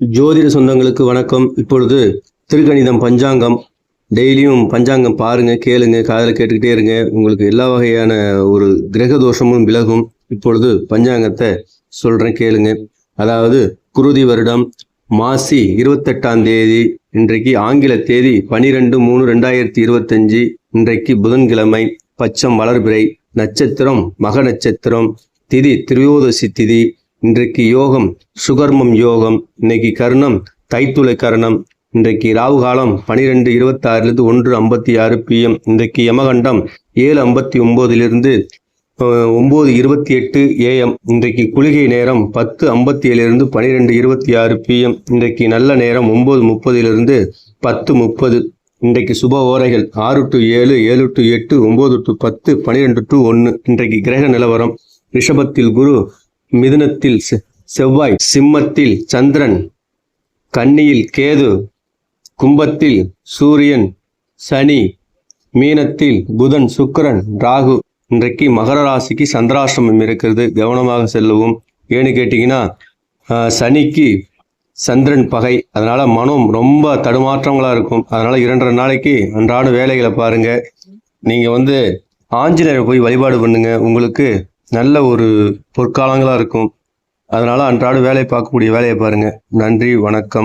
ஜோதிட சொந்தங்களுக்கு வணக்கம். இப்பொழுது திருக்கணிதம் பஞ்சாங்கம். டெய்லியும் பஞ்சாங்கம் பாருங்க கேளுங்க காதில் கேட்டுக்கிட்டே இருங்க. உங்களுக்கு எல்லா வகையான ஒரு கிரக தோஷமும் விலகும். இப்பொழுது பஞ்சாங்கத்தை சொல்றேன் கேளுங்க. அதாவது குருதி வருடம் மாசி இருபத்தெட்டாம் தேதி இன்றைக்கு ஆங்கில தேதி பனிரெண்டு மூணு ரெண்டாயிரத்தி இருபத்தஞ்சு இன்றைக்கு புதன்கிழமை பச்சம் வளர்பிறை நட்சத்திரம் மக நட்சத்திரம் திதி திரியோதசி திதி இன்றைக்கு யோகம் சுகர்மம் யோகம் இன்னைக்கு கர்ணம் தைத்துளை கர்ணம் இன்றைக்கு ராகு காலம் பனிரெண்டு இருபத்தாறுலேருந்து ஒன்று ஐம்பத்தி ஆறு பிஎம் இன்றைக்கு யமகண்டம் ஏழு ஐம்பத்தி ஒம்போதிலிருந்து ஒம்பது இருபத்தி எட்டு ஏஎம் இன்றைக்கு குளிகை நேரம் பத்து ஐம்பத்தி ஏழுலேருந்து பனிரெண்டு இருபத்தி ஆறு பிஎம் இன்றைக்கு நல்ல நேரம் ஒம்பது முப்பதிலிருந்து பத்து முப்பது இன்றைக்கு சுப ஓரைகள் ஆறு டு ஏழு ஏழு டு எட்டு ஒம்பது டு பத்து பனிரெண்டு டு ஒன்று இன்றைக்கு கிரக நிலவரம் ரிஷபத்தில் குரு மிதுனத்தில் செ- செவ்வாய் சிம்மத்தில் சந்திரன் கன்னியில் கேது கும்பத்தில் சூரியன் சனி மீனத்தில் புதன் சுக்கரன் ராகு. இன்றைக்கு மகர ராசிக்கு சந்திராசிரமம் இருக்கிறது. கவனமாக செல்லவும். ஏன்னு கேட்டிங்கன்னா சனிக்கு சந்திரன் பகை. அதனால் மனம் ரொம்ப தடுமாற்றங்களாக இருக்கும். அதனால் இரண்டரை நாளைக்கு அன்றாட வேலைகளை பாருங்கள் நீங்கள் வந்து ஆஞ்சநேயரை போய் வழிபாடு பண்ணுங்கள் உங்களுக்கு நல்ல ஒரு பொற்காலங்களாக இருக்கும். அதனால் அன்றாட வேலையை பார்க்கக்கூடிய வேலையை பாருங்கள் நன்றி வணக்கம்.